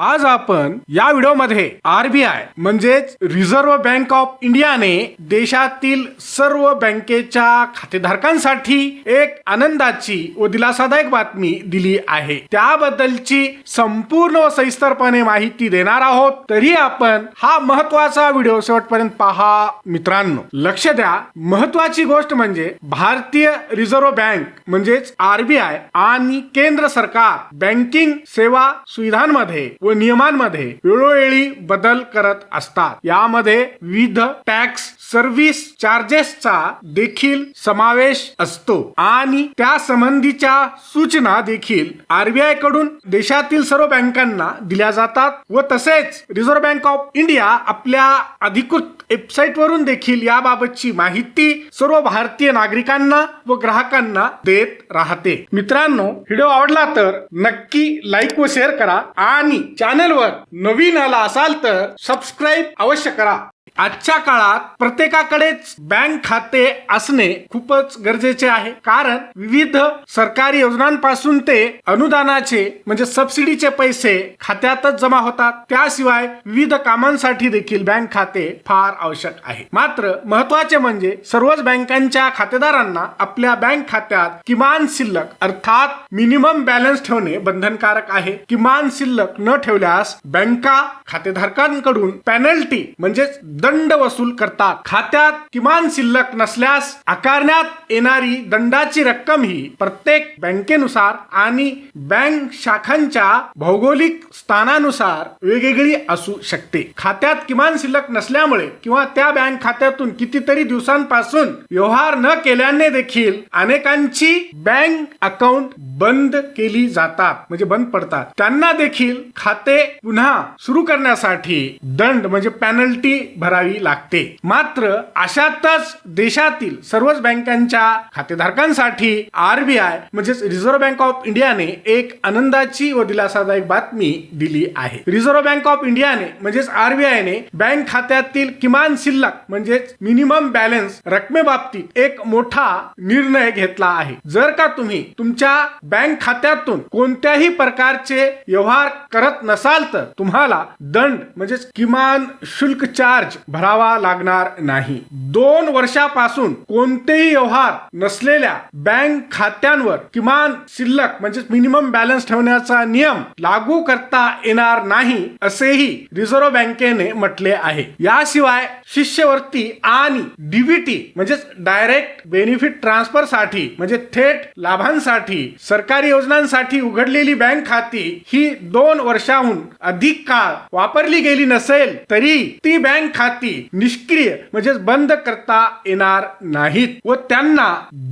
आज आपण या व्हिडिओमध्ये आरबीआय म्हणजेच रिझर्व्ह बँक ऑफ इंडियाने देशातील सर्व बँकेच्या खातेधारकांसाठी एक आनंदाची व दिलासादायक बातमी दिली आहे. त्याबद्दलची संपूर्ण व सविस्तरपणे माहिती देणार आहोत. तरी आपण हा महत्त्वाचा व्हिडिओ शेवटपर्यंत पहा मित्रांनो. लक्ष द्या. महत्वाची गोष्ट म्हणजे भारतीय रिझर्व्ह बँक म्हणजेच आरबीआय आणि केंद्र सरकार बँकिंग सेवा सुविधांमध्ये व नियमांमध्ये वेळोवेळी बदल करत असतात. यामध्ये विविध टॅक्स सर्व्हिस चार्जेसचा देखील समावेश असतो. आणि त्या संबंधीच्या सूचना देखील आरबीआयकडून देशातील सर्व बँकांना दिल्या जातात व तसेच रिझर्व्ह बँक ऑफ इंडिया आपल्या अधिकृत वेबसाईट वरून देखील याबाबतची माहिती सर्व भारतीय नागरिकांना व ग्राहकांना देत राहते. मित्रांनो व्हिडिओ आवडला तर नक्की लाईक व शेअर करा आणि चॅनलवर नवीन आला असाल तर सबस्क्राईब अवश्य करा. आजच्या काळात प्रत्येकाकडेच बँक खाते असणे खूपच गरजेचे आहे. कारण विविध सरकारी योजनांपासून ते अनुदानाचे म्हणजे सबसिडीचे पैसे खात्यातच जमा होतात. त्याशिवाय विविध कामांसाठी देखील बँक खाते फार आवश्यक आहे. मात्र महत्त्वाचे म्हणजे सर्वच बँकांच्या खातेदारांना आपल्या बँक खात्यात किमान शिल्लक अर्थात मिनिमम बॅलन्स ठेवणे बंधनकारक आहे. किमान शिल्लक न ठेवल्यास बँका खातेधारकांकडून पेनल्टी म्हणजेच दंड वसूल करतात. खात्यात किमान शिल्लक नसल्यास आकारण्यात येणारी दंडाची रक्कम ही प्रत्येक बँकेनुसार आणि बँक शाखांच्या भौगोलिक स्थानानुसार वेगवेगळी असू शकते. खात्यात किमान शिल्लक नसल्यामुळे किंवा त्या बँक खात्यातून कितीतरी दिवसांपासून व्यवहार न केल्याने देखील अनेकांची बँक अकाउंट बंद केली जातात म्हणजे बंद पडतात. त्यांना देखील खाते पुन्हा सुरू करण्यासाठी दंड म्हणजे पॅनल्टी भर भरावी लागते. मात्र अशातच देशातील सर्वच बँकांच्या खातेधारकांसाठी आरबीआय म्हणजेच रिझर्व्ह बँक ऑफ इंडियाने एक आनंदाची व दिलासादायक बातमी दिली आहे. रिझर्व्ह बँक ऑफ इंडियाने म्हणजेच आरबीआयने बँक खात्यातील किमान शिल्लक म्हणजेच मिनिमम बॅलन्स रकमेबाबतीत एक मोठा निर्णय घेतला आहे. जर का तुम्ही तुमच्या बँक खात्यातून कोणत्याही प्रकारचे व्यवहार करत नसाल तर तुम्हाला दंड म्हणजेच किमान शुल्क चार्ज भरावा लागणार नाही. दोन वर्षापासून कोणतेही व्यवहार नसलेल्या बँक खात्यांवर किमान शिल्लक म्हणजे मिनिमम बॅलन्स ठेवण्याचा नियम लागू करता येणार नाही असेही रिझर्व्ह बँकेने म्हटले आहे. याशिवाय शिष्यवृत्ती आणि डीबीटी म्हणजेच डायरेक्ट बेनिफिट ट्रान्सफरसाठी म्हणजे थेट लाभांसाठी सरकारी योजनांसाठी उघडलेली बँक खाती ही दोन वर्षाहून अधिक काळ वापरली गेली नसेल तरी ती बँक खाती निष्क्रिय म्हणजेच बंद करता येणार नाहीत व त्यांना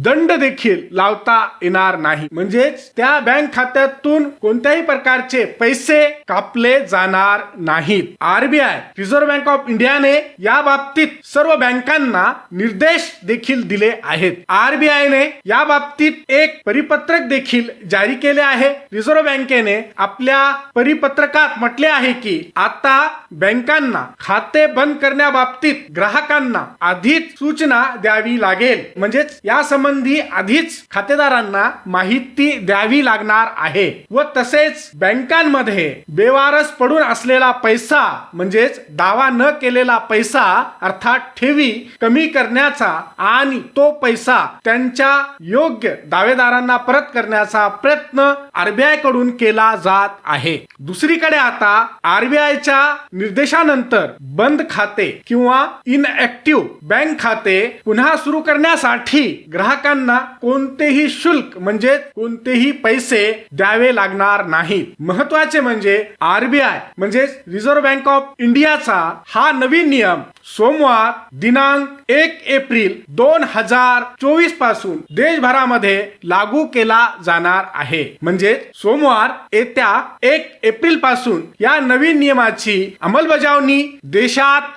दंड देखील लावता येणार नाही. म्हणजेच त्या बँक खात्यातून कोणत्याही प्रकारचे पैसे कापले जाणार नाहीत. आरबीआय रिझर्व्ह बँक ऑफ इंडियाने या बाबतीत सर्व बँकांना निर्देश देखील दिले आहेत. आरबीआयने या बाबतीत एक परिपत्रक देखील जारी केले आहे. रिझर्व्ह बँकेने आपल्या परिपत्रकात म्हटले आहे की आता बँकांना खाते बंद करण्याबाबतीत ग्राहकांना आधीच सूचना द्यावी लागेल. म्हणजेच या संबंधी आधीच खातेदारांना माहिती द्यावी लागणार आहे. व तसेच बँकांमध्ये बेवारस पडून असलेला पैसा म्हणजेच दावा न केलेला पैसा अर्थात ठेवी कमी करण्याचा आणि तो पैसा त्यांच्या योग्य दावेदारांना परत करण्याचा प्रयत्न आरबीआयकडून केला जात आहे. दुसरीकडे आता आरबीआयच्या निर्देशानंतर बंद खाते किंवा इनएक्टिव्ह बँक खाते पुन्हा सुरू करण्यासाठी ग्राहकांना कोणतेही शुल्क म्हणजे कोणतेही पैसे द्यावे लागणार नाहीत. महत्त्वाचे म्हणजे आरबीआय म्हणजे रिझर्व्ह बँक ऑफ इंडियाचा हा नवीन नियम सोमवार दिनांक एक एप्रिल दोन हजार चोवीसपासून देशभरामध्ये लागू केला जाणार आहे. म्हणजे सोमवार येत्या एक एप्रिलपासून या नवीन नियमाची अंमलबजावणी देशात